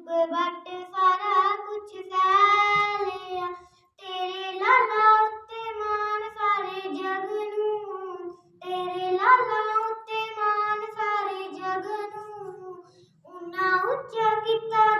ਰੂਪ ਵੱਟ ਸਾਰਾ ਕੁਛ ਸਹਿ ਲਿਆ। ਤੇਰੇ ਲਾਲਾ ਉੱਤੇ ਮਾਨ ਸਾਰੇ ਜਗ ਨੂੰ। ਤੇਰੇ ਲਾਲਾ ਉੱਤੇ ਮਾਨ ਸਾਰੇ ਜਗ ਨੂੰ। ਉਨਾ ਉੱਚਾ ਕੀਤਾ